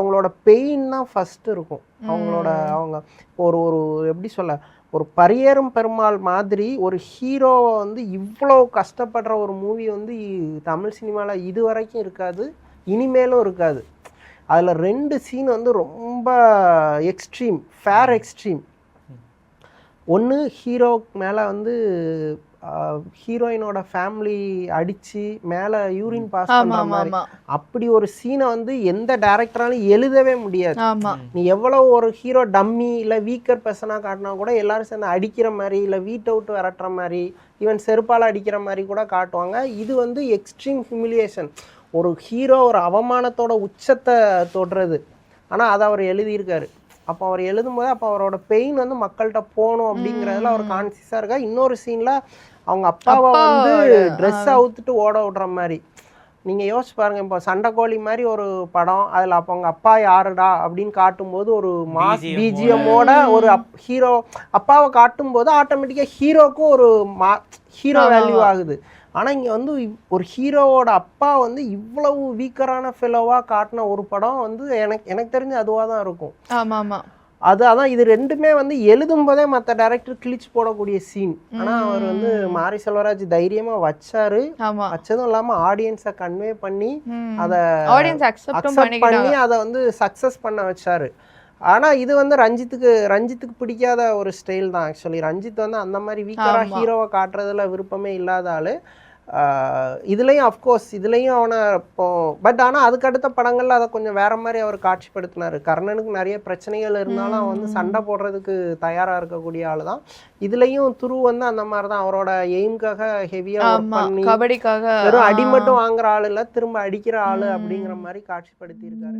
அவங்களோட பெயின் தான் ஃபர்ஸ்ட் இருக்கும். அவங்களோட அவங்க ஒரு ஒரு எப்படி சொல்ல ஒரு பரியேறும் பெருமாள் மாதிரி ஒரு ஹீரோவை வந்து இவ்வளோ கஷ்டப்படுற ஒரு மூவி வந்து தமிழ் சினிமாவில் இது வரைக்கும் இருக்காது இனிமேலும் இருக்காது. அதில் ரெண்டு சீன் வந்து ரொம்ப எக்ஸ்ட்ரீம் ஃபேர் எக்ஸ்ட்ரீம் ஒன்று ஹீரோ மேலே வந்து ஹீரோயினோட ஃபேமிலி அடித்து மேலே யூரின் பாஸ் பண்ணுற மாதிரி. அப்படி ஒரு சீனை வந்து எந்த டேரக்டராலும் எழுதவே முடியாது. நீ எவ்வளோ ஒரு ஹீரோ டம்மி இல்லை வீக்கர் பர்சனாக காட்டினா கூட எல்லாரும் சேர்ந்து அடிக்கிற மாதிரி இல்லை வீட்டை விட்டு விரட்டுற மாதிரி ஈவன் செருப்பால் அடிக்கிற மாதிரி கூட காட்டுவாங்க. இது வந்து எக்ஸ்ட்ரீம் ஹியூமிலியேஷன் ஒரு ஹீரோ ஒரு அவமானத்தோட உச்சத்தை தொடுறது. ஆனால் அதை அவர் எழுதியிருக்காரு. அப்போ அவர் எழுதும்போது அப்போ அவரோட பெயின் வந்து மக்கள்கிட்ட போகணும் அப்படிங்கிறதுல அவர் கான்சியஸாக இருக்கா இன்னொரு சீனில் அவங்க அப்பாவை வந்து ட்ரெஸ் அவுத்துட்டு ஓட விடுற மாதிரி. நீங்கள் யோசிச்சு பாருங்க இப்போ சண்டைக்கோழி மாதிரி ஒரு படம் அதில் அப்போ அவங்க அப்பா யாருடா அப்படின்னு காட்டும்போது ஒரு மாஸ் பிஜிஎம்மோட ஒரு ஹீரோ அப்பாவை காட்டும்போது ஆட்டோமேட்டிக்காக ஹீரோக்கும் ஒரு மா ஹீரோ வேல்யூ. ஆகுது. ஆனால் இங்கே வந்து ஒரு ஹீரோவோட அப்பா வந்து இவ்வளவு வீக்கரான ஃபெலோவாக காட்டின ஒரு படம் வந்து எனக்கு எனக்கு தெரிஞ்சு அதுவாக தான் இருக்கும். ஆமா ஆமா அது அதான் இது ரெண்டுமே வந்து எழுதும் போதே மற்ற டேரக்டர் கிழிச்சு போடக்கூடிய சீன் ஆனால் அவர் வந்து மாரி செல்வராஜ் தைரியமாக வச்சாரு. வச்சதும் இல்லாமல் ஆடியன்ஸை கன்வே பண்ணி அத பண்ணி அதை வந்து சக்ஸஸ் பண்ண வச்சாரு. ஆனால் இது வந்து ரஞ்சித்துக்கு ரஞ்சித்துக்கு பிடிக்காத ஒரு ஸ்டைல் தான் ஆக்சுவலி ரஞ்சித் வந்து அந்த மாதிரி வீக்கராக. ஹீரோவை காட்டுறதுல விருப்பமே இல்லாத ஆளு. இதுலயும் அஃப்கோர்ஸ் இதுலயும் அவனை இப்போ பட் ஆனால் அதுக்கு அடுத்த படங்கள்ல அதை கொஞ்சம் வேற மாதிரி அவர் காட்சிப்படுத்தினாரு. கர்ணனுக்கு நிறைய பிரச்சனைகள் இருந்தாலும் அவன் வந்து சண்டை போடுறதுக்கு தயாரா இருக்கக்கூடிய ஆளு தான். இதுலயும் துரு வந்து அந்த மாதிரி தான் அவரோட எய்ம்காக ஹெவியா ஆமா. பண்ணி கபடிக்காக வெறும். அடி மட்டும் வாங்குற ஆள் இல்ல திரும்ப அடிக்கிற ஆளு அப்படிங்கிற மாதிரி காட்சிப்படுத்தி இருக்காரு